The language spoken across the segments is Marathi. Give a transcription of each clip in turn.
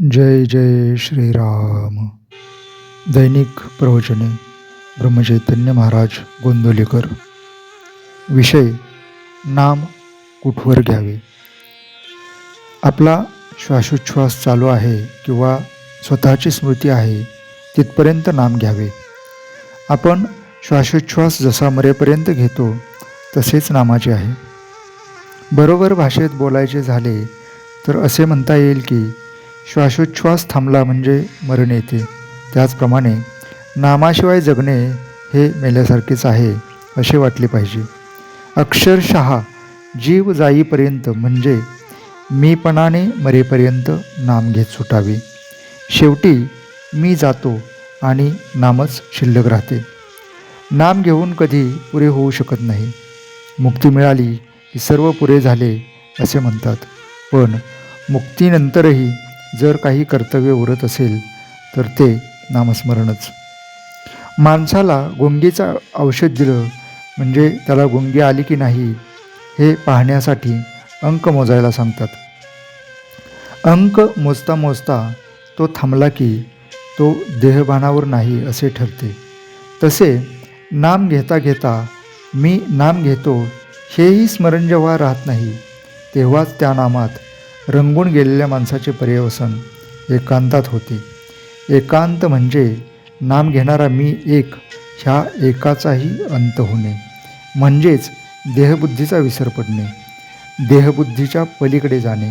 जय जय श्रीराम. दैनिक प्रवचने ब्रह्मचैतन्य महाराज गोंदोलीकर. विषय नाम कुठवर घ्यावे? आपला श्वासोच्छ्वास चालू आहे किंवा स्वतःची स्मृती आहे तिथपर्यंत नाम घ्यावे. आपण श्वासोच्छ्वास जसा मरेपर्यंत घेतो तसेच नामाचे आहे. बरोबर भाषेत बोलायचे झाले तर असे म्हणता येईल की श्वासोच्छ्वास थांबला म्हणजे मरण येते. त्याचप्रमाणे नामाशिवाय जगणे हे मेल्यासारखेच आहे असे वाटले पाहिजे. अक्षरशः जीव जाईपर्यंत म्हणजे मीपणाने मरेपर्यंत नाम घेत सुटावे. शेवटी मी जातो आणि नामच शिल्लक राहते. नाम घेऊन कधी पुरे होऊ शकत नाही. मुक्ती मिळाली की सर्व पुरे झाले असे म्हणतात. पण मुक्तीनंतरही जर काही कर्तव्य उरत असेल तर ते नामस्मरणच. माणसाला गुंगीचं औषध दिलं म्हणजे त्याला गुंगी आली की नाही हे पाहण्यासाठी अंक मोजायला सांगतात. अंक मोजता मोजता तो थांबला की तो देहभानावर नाही असे ठरते. तसे नाम घेता घेता मी नाम घेतो हेही स्मरण जेव्हा राहत नाही तेव्हाच त्या नामात रंगून गेलेल्या माणसाचे पर्यवसन एकांतात होते. एकांत म्हणजे नाम घेणारा मी एक ह्या एकाचाही अंत होणे. म्हणजेच देहबुद्धीचा विसर पडणे. देहबुद्धीच्या पलीकडे जाणे.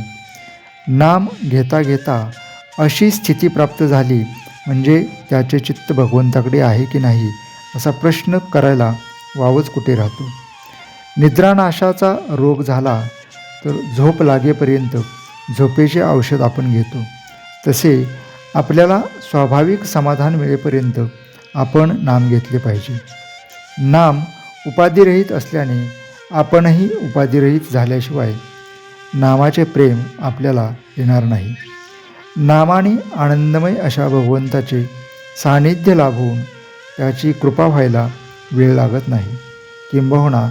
नाम घेता घेता अशी स्थिती प्राप्त झाली म्हणजे त्याचे चित्त भगवंताकडे आहे की नाही असा प्रश्न करायला वावच कुठे राहतो? निद्रानाशाचा रोग झाला तर झोप लागेपर्यंत झोपेचे औषध आपण घेतो. तसे आपल्याला स्वाभाविक समाधान मिळेपर्यंत आपण नाम घेतले पाहिजे. नाम उपाधिरहित असल्याने आपणही उपाधिरहित झाल्याशिवाय नामाचे प्रेम आपल्याला येणार नाही. नामाने आनंदमय अशा भगवंताचे सान्निध्य लाभून त्याची कृपा व्हायला वेळ लागत नाही. किंबहुना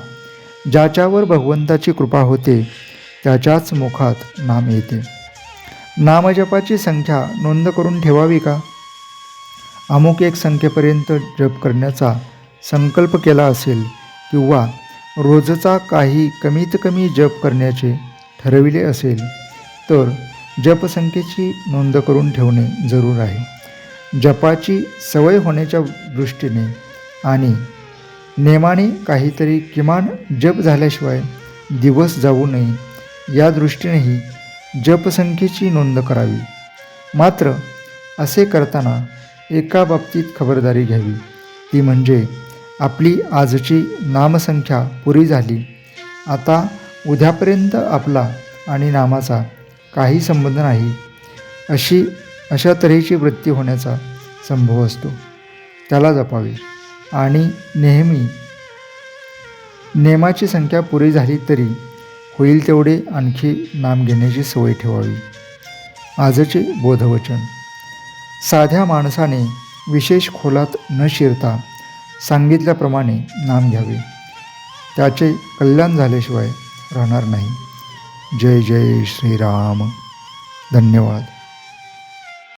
ज्याच्यावर भगवंताची कृपा होते त्याच्याच मुखात नाम येते. नामजपाची संख्या नोंद करून ठेवावी का? अमुक एक संख्येपर्यंत जप करण्याचा संकल्प केला असेल किंवा रोजचा काही कमीत कमी जप करण्याचे ठरविले असेल तर जपसंख्येची नोंद करून ठेवणे जरूर आहे. जपाची सवय होण्याच्या दृष्टीने आणि नेमाने काहीतरी किमान जप झाल्याशिवाय दिवस जाऊ नये या दृष्टीनेही जपसंख्येची नोंद करावी. मात्र असे करताना एका बाबतीत खबरदारी घ्यावी. ती म्हणजे आपली आजची नामसंख्या पुरी झाली. आता उद्यापर्यंत आपला आणि नामाचा काही संबंध नाही अशी अशा तऱ्हेची वृत्ती होण्याचा संभव असतो. त्याला जपावे. आणि नेहमी नेमाची संख्या पुरी झाली तरी होईल तेवढे आणखी नाम घेण्याची सवय ठेवावी. आजचे बोधवचन. साध्या माणसाने विशेष खोलात न शिरता सांगितल्याप्रमाणे नाम घ्यावे. त्याचे कल्याण झाल्याशिवाय राहणार नाही. जय जय श्रीराम. धन्यवाद.